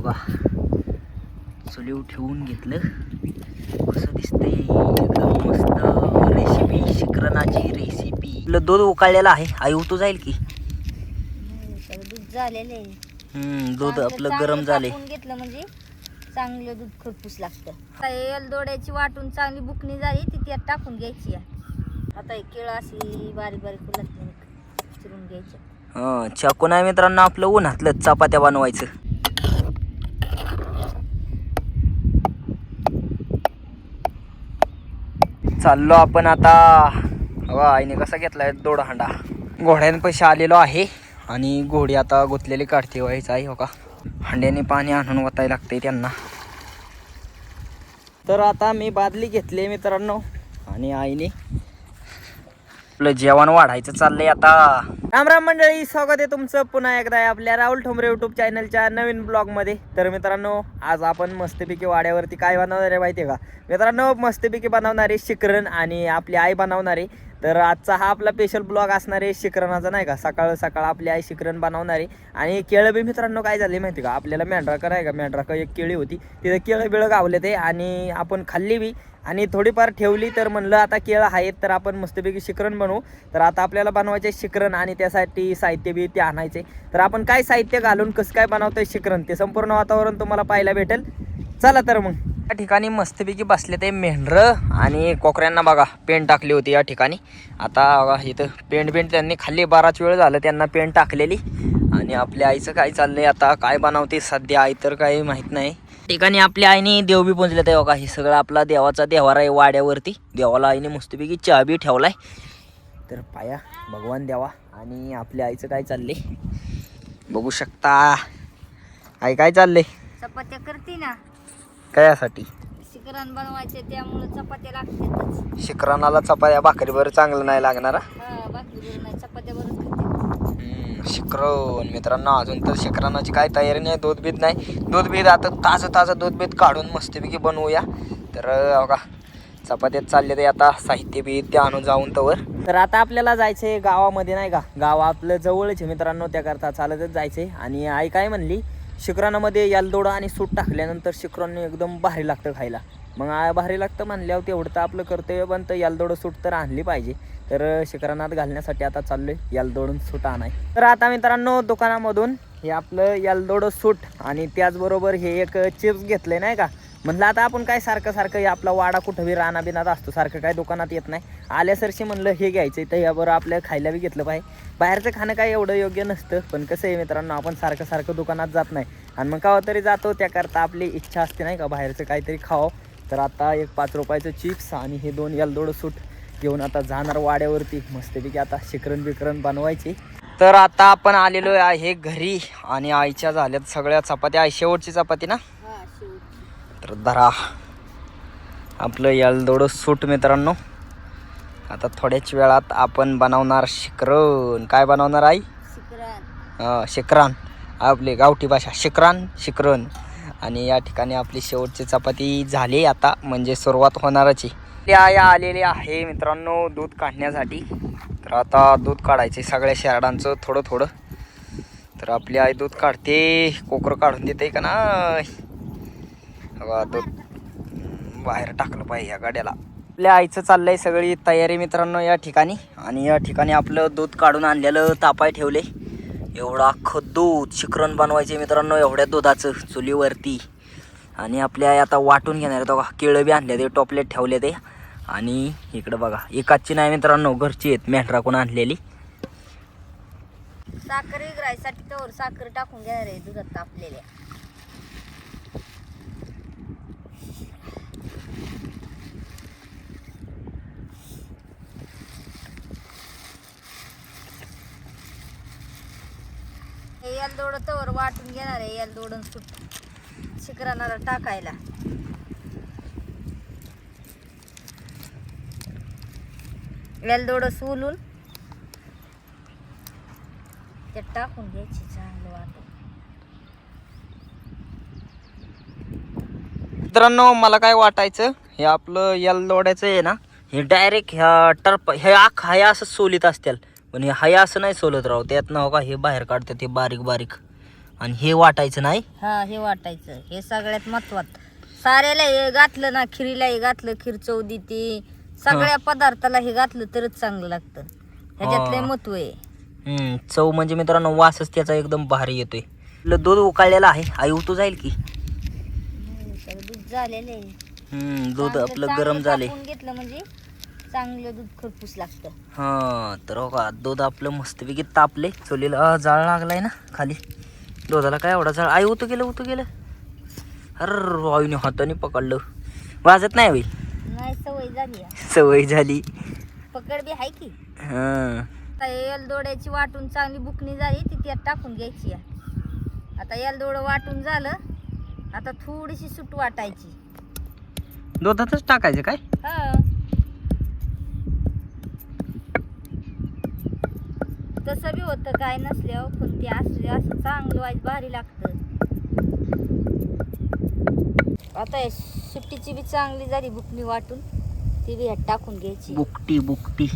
बघा. चुलीव ठेवून घेतलं. कसं दिसतंय. एकदम मस्त रेसिपी शिकरणाची रेसिपी दूध उकाळलेलं आहे. आई उतू जाईल की? दूध झालेलं आहे. हम्म, दूध आपलं गरम झाले घेतलं म्हणजे चांगलं दूध खरपूस लागतं. एलदोड्याची वाटून चांगली बुकणी झाली. ती त्यात टाकून घ्यायची आहे. आता हे केळं अशी बारीक बारीक फुलात चिरून घ्यायच्या हं, चाकू नाही मित्रांनो आपलं उन्हातलं चपात्या बनवायचं. चाललो आपण आता. हवा आईने कसा घेतला आहे दोडहांडा घोड्यांपैसे आलेलो आहे आणि घोडी आता गुतलेली काढते व्हायचं आहे हो का? हांड्याने पाणी आणून वताय लागते त्यांना. तर आता मी बादली घेतली मित्रांनो आणि आईने आपलं जेवण वाढायचं चाललंय आता. राम राम मंडळी स्वागत आहे तुमचं पुन्हा एकदा आपल्या राहुल ठोंबरे युट्यूब चॅनलच्या नवीन ब्लॉगमध्ये तर मित्रांनो आज आपण मस्तपैकी वाड्यावरती काय बनवणार आहे माहिती आहे का? मित्रांनो मस्तपैकी बनवणारे शिकरण आणि आपली आई बनवणारे तर आजचा हा आपला स्पेशल ब्लॉग असणार आहे शिकरणाचा नाही का? सकाळ सकाळ आपली आई शिकरण बनवणारे. आणि केळं बी मित्रांनो काय झाले माहिती का? आपल्याला मेंढ्राकर आहे का? मेंढ्राकर एक केळी होती. तिथे केळं बिळं गावले ते आणि आपण खाल्ली बी. आणि थोडीफार ठेवली तर म्हणलं आता केळं आहेत तर आपण मस्तपैकी शिकरण बनवू. तर आता आपल्याला बनवायचे शिकरण आणि त्यासाठी साहित्य बी ते आणायचे. तर आपण काय साहित्य घालून कसं काय बनवतोय शिकरण? ते संपूर्ण वातावरण तुम्हाला पाहायला भेटेल. चला तर मग. या ठिकाणी मस्तपैकी बसले ते मेंढरं आणि कोकऱ्यांना बघा पेंट टाकली होती या ठिकाणी. आता बघा इथं पेंट पेंट त्यांनी खाल्ली बराच वेळ झालं त्यांना पेंट टाकलेली. आणि आपल्या आईचं काय चाललंय आता काय बनवते सध्या आई तर काही माहीत नाही. ठिकाणी आपल्या आईने देव बी ते बघा हे सगळं आपला देवाचा देवार आहे वाड्यावरती. देवाला आईने मस्तपैकी चहा बी ठेवलाय. तर पाया भगवान देवा. आणि आपल्या आईचं काय चाललंय? बघू शकता. आई काय चाललंय? चपात्या करते ना. कयासाठी? शिकरण बनवायचे त्यामुळे चपात्या लागतातच. शिकरानाला चपात्या भाकरीवर चांगलं नाही लागणार हा? हा बाकी बरं नाही चपात्या बरंच खाते. हम्म, शिकरण मित्रांनो अजून तर शिकरानाची काय तयारी नाही दूध बीत नाही. दूध बीत आता ताजं ताजं दूध बीत काढून मस्तपैकी बनवूया. तर अं, बघा चपात्यात चालले ते आता साहित्य बी ते आणून जाऊन तवर. तर आता आपल्याला जायचंय गावामध्ये नाही का? गाव आपलं जवळच आहे मित्रांनो त्याकरता चालतच जायचंय. आणि आई काय म्हणली? शिखरानामध्ये यालदोडा आणि सूट टाकल्यानंतर शिखरांनी एकदम भारी लागतं खायला. मग भारी लागतं म्हणल्यावर तेवढं तर आपलं कर्तव्य पण तर यालदोडं सूट तर आणली पाहिजे. तर शिखरानात घालण्यासाठी आता चाललोय यालदोडून सूट आणाय. तर आता मित्रांनो दुकानामधून हे आपलं यालदोडं सूट आणि त्याचबरोबर हे एक चिप्स घेतले नाही का? म्हणलं आता आपण काय सारखं सारखं हे आपला वाडा कुठं बी राणा बिनात असतो सारखं काय दुकानात येत नाही. आल्यासरशी म्हणलं हे घ्यायचं तर याबरोबर आपल्या खायला बी घेतलं पाहिजे. बाहेरचं खाणं काय एवढं योग्य नसतं पण कसं आहे मित्रांनो आपण सारखं सारखं दुकानात जात नाही. आणि मग केव्हा तरी जातो त्याकरता आपली इच्छा असते नाही का बाहेरचं काहीतरी खावं. तर आता एक पाच रुपयाचं चिप्स आणि हे दोन यालदोडं सूट घेऊन आता जाणार वाड्यावरती. मस्तपैकी आता शिकरण बिकरण बनवायची. तर आता आपण आलेलो आहे घरी आणि आईच्या झाल्यात सगळ्या चपात्या. शेवटची चपाती ना? तर धरा. आपलं यालदोडं सूट मित्रांनो. आता थोड्याच वेळात आपण बनवणार शिकरण. काय बनवणार आई? शिकरान आपली गावठी भाषा. शिकरान शिकरण. आणि या ठिकाणी आपली शेवटची चपाती झाली. आता म्हणजे सुरुवात होणारच आहे. आई आलेली आहे मित्रांनो दूध काढण्यासाठी. तर आता दूध काढायचे सगळ्या शेरडांचं थोडं थोडं तर आपली आई दूध काढते. कोकरं काढून देते का नाही? बाहेर टाकलं पाहिजे या गाड्याला. आपल्या आईचं चाललंय सगळी तयारी मित्रांनो या ठिकाणी. आणि या ठिकाणी आपलं दूध काढून आणलेलं तापाय ठेवले. एवढं अख्खं दूध शिकरण बनवायचे मित्रांनो एवढ्या दुधाचं चुलीवरती. आणि आपल्या आता वाटून घेणार तो केळं बी आणले ते टॉपलेट ठेवले ते आणि इकडं बघा एकाची नाही मित्रांनो घरची आहेत मेंढराकून आणलेली. साखर विकरायसाठी तर साखर टाकून घेणार आहे दुधात तापलेल्या. हे यालदोडं तवर वाटून घेणार आहे यालदोडून सुट. शिकरानाला टाकायला. यालदोडं सोलून ते टाकून घ्यायची चांगलं वाटत मित्रांनो मला काय वाटायचं हे आपलं यालदोड्याचं आहे ना हे डायरेक्ट ह्या टर्प हे आख हे असं सोलीत असतील. पण हे हाया असं नाही सोलत राहू त्यातनं हो का हे बाहेर काढतात ते बारीक बारीक. आणि हे वाटायचं नाही. हा हे वाटायचं. हे सगळ्यात महत्वात साऱ्याला हे घातलं ना खिरीला हे घातलं खीर चव देते. सगळ्या पदार्थाला हे घातलं तरच चांगलं लागतं. ह्याच्यात लय हा. महत्त्व आहे. हम्म, चव म्हणजे मित्रांनो वासच त्याचा एकदम भारी येतोय. आपलं दूध उकाळलेलं आहे. आई उतू जाईल की? तर दूध झालेलं आहे. हम्म, दूध चांगलं- आपलं चांगलं गरम झाले घेतलं म्हणजे. चांगलं दूध खरपूस लागतं. हा तर हो का दूध आपलं मस्तपैकी तापले. चुलीला जाळ लागलाय ना खाली. दुधाला काय एवढा जाळ? आई उतू गेलं उतू गेलं. अरे आईने हाताने पकडलं. वाजत नाही होईल नाही सवय झाली. सवय झाली. पकड बी आहे की. हा. आता एलदोड्याची वाटून चांगली बुकणी झाली ती त्यात टाकून घ्यायची. आता एलदोडं वाटून झालं आता थोडीशी सूट वाटायची. दुधातच टाकायचं काय? हा. तसं बी होतं काय नसल्यावर पण ते असले असं चांगलं व्हायचं भारी लागतं. आता सुट्टीची बी चांगली झाली बुकणी वाटून. ती बी ह्यात टाकून घ्यायची. बुकटी बुकटी.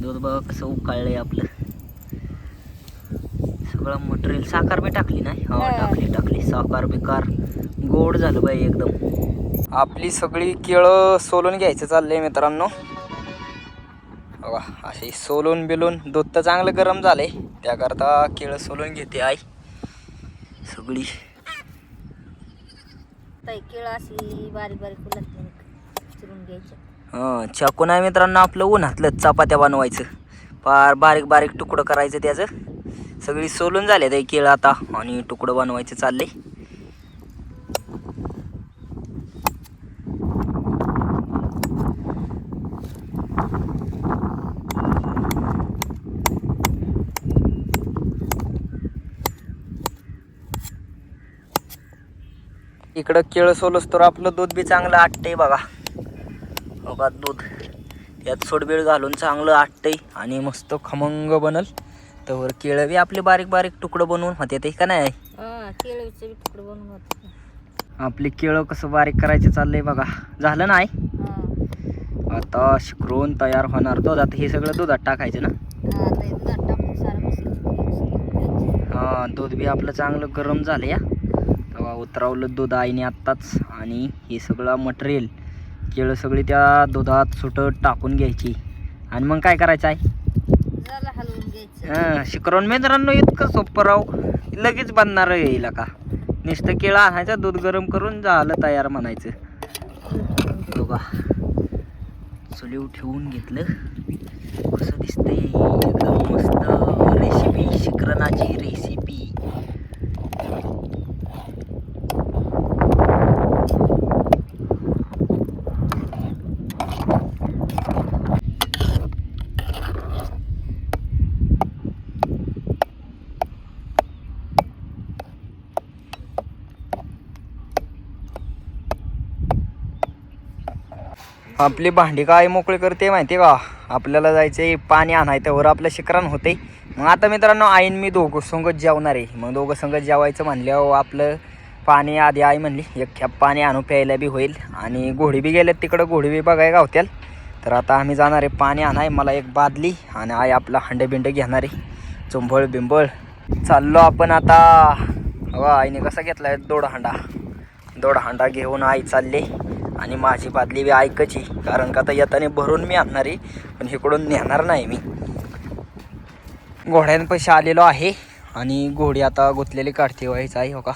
दूध बघा कसं उकाळलंय आपलं. सगळं मटेरियल साखर बी टाकली नाही? हो हा. टाकली टाकली. साखर बिकार गोड झालं बाई एकदम. आपली सगळी केळं सोलून घ्यायचं चाललंय मित्रांनो. बघा अशी सोलून बिलून दूध तर चांगलं गरम झालंय. त्याकरता केळं सोलून घेते आई. सगळी. केळं अशी बारीक बारीक चिरून हं, चाकू नाही मित्रांनो आपलं उन्हातलं चपात्या बनवायचं. फार बारीक बारीक तुकडं करायचं त्याचं. सगळी सोलून झाले ते केळं आता. आणि तुकडं बनवायचं चाललंय. इकडं केळं सोलस तर आपलं दूध बी चांगलं आटतंय बघा. बघा दूध. यात सोडबीड घालून चांगलं आटतंय आणि मस्त खमंग बनल. तर केळं बी आपले बारीक बारीक तुकडं बनवून होते ते का नाही? केळीचं बी तुकडं बनवून होतं. आपले केळं कसं बारीक करायचं चाललंय बघा. झालं नाही हा. आता शिकरून तयार होणार दूध. आता हे सगळं दुधात टाकायचं ना? हा दूध बी आपलं चांगलं गरम झालं या. तेव्हा उतरवलं दूध आईने आत्ताच. आणि हे सगळं मटेरियल केळं सगळी त्या दुधात सुटं टाकून घ्यायची. आणि मग काय करायचं आहे हं, शिकरून मित्रांनो इतकं सोपं राव. लगेच बनणार येईल का? नुसतं केळं आणायचं दूध गरम करून झालं तयार म्हणायचं. बघा. चुलीव ठेवून घेतलं. कसं दिसतंय? एकदम मस्त रेसिपी शिकरणाची रेसिपी आपली भांडी काय मोकळी करते माहिती का? आपल्याला जायचंय पाणी आणायचं वर आपलं शिकरण होते मग आता मित्रांनो आईन मी दोघं संगत जेवणार आहे. मग दोघं संगत जेवायचं म्हणल्यावर आपलं पाणी आधी आई म्हणली एक खेप पाणी आणू प्यायला बी होईल. आणि घोडी बी गेल्यात तिकडं घोडी बी बघाय गावत्याल. तर आता आम्ही जाणार आहे पाणी आणाय मला एक बादली आणि आई आपला हंडबिंड घेणार आहे. चुंबळ बिंबळ. चाललो आपण आता. हवा आईने कसा घेतलाय? दोड हांडा दोड हांडा घेऊन आई चालले. आणि माझी बादली बी ऐकायची कारण का आता येताने भरून मी आणणार आहे पण इकडून नेणार नाही मी. घोड्यांपाशी आलेलो आहे आणि घोडी आता गुंतलेली काढते व्हायचं आहे हो का.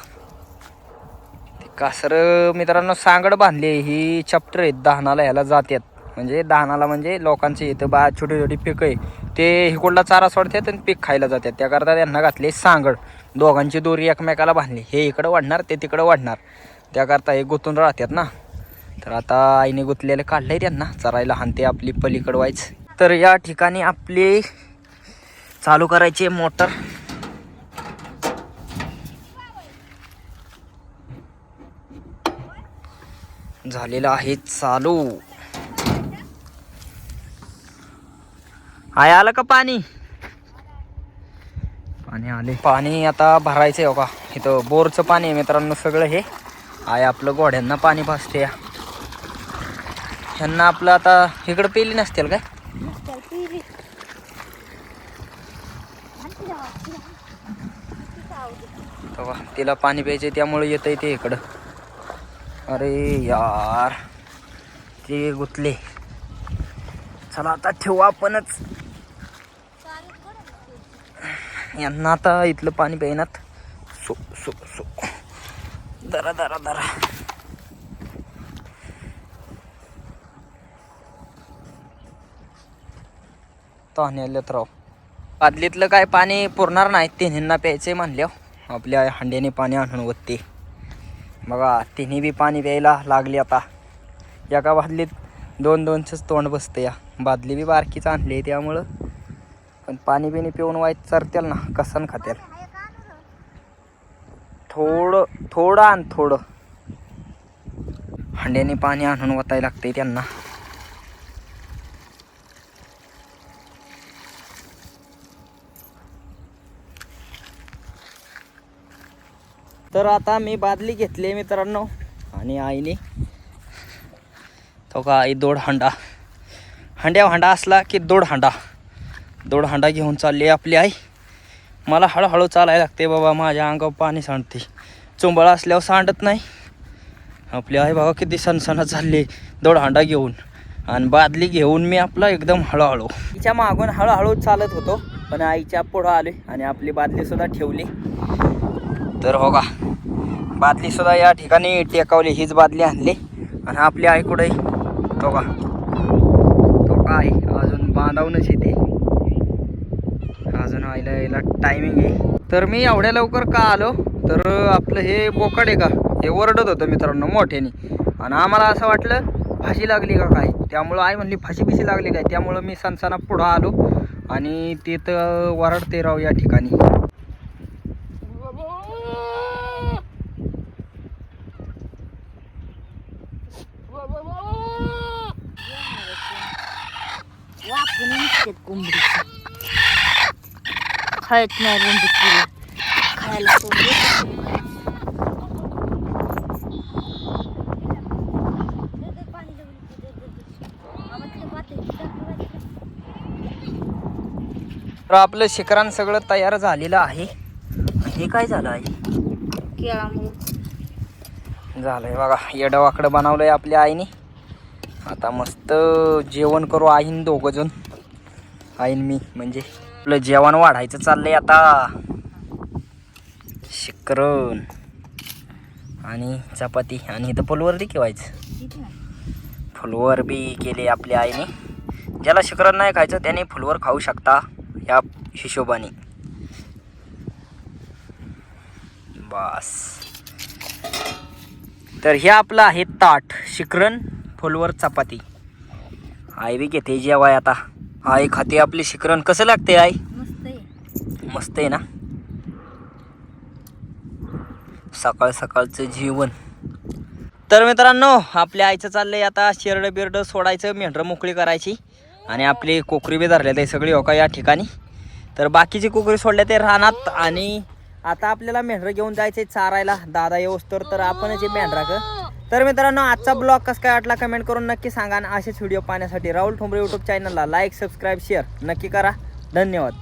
ते कासर मित्रांनो सांगड बांधली ही चॅप्टर आहेत दहानाला ह्याला जातात म्हणजे दहानाला म्हणजे लोकांचे इथं बा छोटी छोटी पिकं आहे. ते इकडला चारा सोडतात आणि पीक खायला जातात त्याकरता त्यांना घातले सांगड. दोघांची दोरी एकमेकाला बांधली. हे इकडं वाढणार ते तिकडं वाढणार. त्याकरता हे गुंतून राहतात ना. तर आता आईने गुंतलेलं काढलंय त्यांना. चरायला हानते आपली पलीकड व्हायच. तर या ठिकाणी आपले चालू करायचे मोटर. झालेलं आहे चालू. आहे आलं का पाणी? पाणी आले पाणी आता भरायचंय हो का इथं बोरचं पाणी आहे मित्रांनो सगळं हे. आहे आपलं घोड्यांना पाणी भासते या ह्यांना आपलं आता इकडं पेली नसतील काय? तेव्हा तिला पाणी प्यायचे त्यामुळे येत आहे ते इकडं. अरे यार ते गुतले. चला आता ठेवू आपणच. यांना आता इथलं पाणी प्यायनात. सो सो सो. दरा दरा दरा ताण्याल्यात राव. बादलीतलं काय पाणी पुरणार नाही तिन्हींना प्यायचे म्हणल्या आपल्या हंड्याने पाणी आणून वत्ते. बघा तिन्ही बी पाणी प्यायला लागली आता. एका बादलीत दोन दोनचंच तोंड बसतं या. बादली बी बारकीच आणली आहे त्यामुळं. पण पाणी बिणी पिऊन वाईट चरतील ना कसन खात्याल. थोडं थोडं आण थोडं. हंड्याने पाणी आणून वतायला लागतंय त्यांना. तर आता मी बादली घेतली मित्रांनो आणि आईने. तो का आई दोड हांडा. हांड्या हांडा असला की दोड हांडा. दोड हांडा घेऊन चालली आपली आई. मला हळूहळू चालायला लागते बाबा माझ्या अंगावर पाणी सांडते. चुंबळ असल्यावर सांडत नाही. आपली आई बाबा किती सणसणत झाली दोड हांडा घेऊन. आणि बादली घेऊन मी आपला एकदम हळूहळू. तिच्या मागून हळूहळू चालत होतो पण आईच्या पुढं आले आणि आपली बादलीसुद्धा ठेवली. तर हो का. बादली सुद्धा या ठिकाणी टेकावली हीच बादली आणली. आणि आपली आई कुठे तो हो का. तो काय? अजून बांधावूनच येते. अजून आईला यायला टायमिंग आहे. तर मी एवढ्या लवकर का आलो? तर आपलं हे बोकड आहे का? हे ओरडत होतं मित्रांनो मोठ्याने. आणि आम्हाला असं वाटलं फाशी लागली का काय? त्यामुळं आई म्हणली फाशी बिशी लागली काय? त्यामुळं मी सणसाना पुढं आलो. आणि ते तर वरडते राहू या ठिकाणी. निघतात कोंबडी खायत नाही केली खायला कोंबडी तर आपलं शिखरान सगळं तयार झालेलं आहे. हे काय झालं आहे? झालंय बघा येडं वाकडं बनवलंय आपल्या आईने. आता मस्त जेवण करू आईन दोघं जण. आईन मी म्हणजे आपलं जेवण वाढायचं चाललंय आता. शिकरण आणि चपाती आणि इथं फुलवर बी फुलवर बी केले आपल्या आईने. ज्याला शिकरण नाही खायचं त्याने फुलवर खाऊ शकता या हिशोबाने. बस. तर हे आपलं आहे ताट शिकरण फुलवर चपाती. आई बी घेते जेवाय आता. आई खाते आपली शिकरण कसं लागते आई? मस्त आहे. मस्त आहे ना? सकाळ सकाळचं जेवण. तर मित्रांनो आपल्या आईचं चाललंय आता शेरडं बिरडं सोडायचं मेंढरं मोकळी करायची. आणि आपली कोकरी बी धरल्या ते सगळी हो का या ठिकाणी. तर बाकीची कोकरी सोडल्या ते रानात. आणि आता आपल्याला मेंढरं घेऊन जायचंय चारायला. दादा येऊस्तोवर तर आपणच मेंढरा तर मित्रांनो आजचा ब्लॉग कसं काय वाटला कमेंट करून नक्की सांगा आणि असेच व्हिडिओ पाहण्यासाठी राहुल ठोंबरे यूट्यूब चॅनलला लाईक सबस्क्राईब शेअर नक्की करा. धन्यवाद.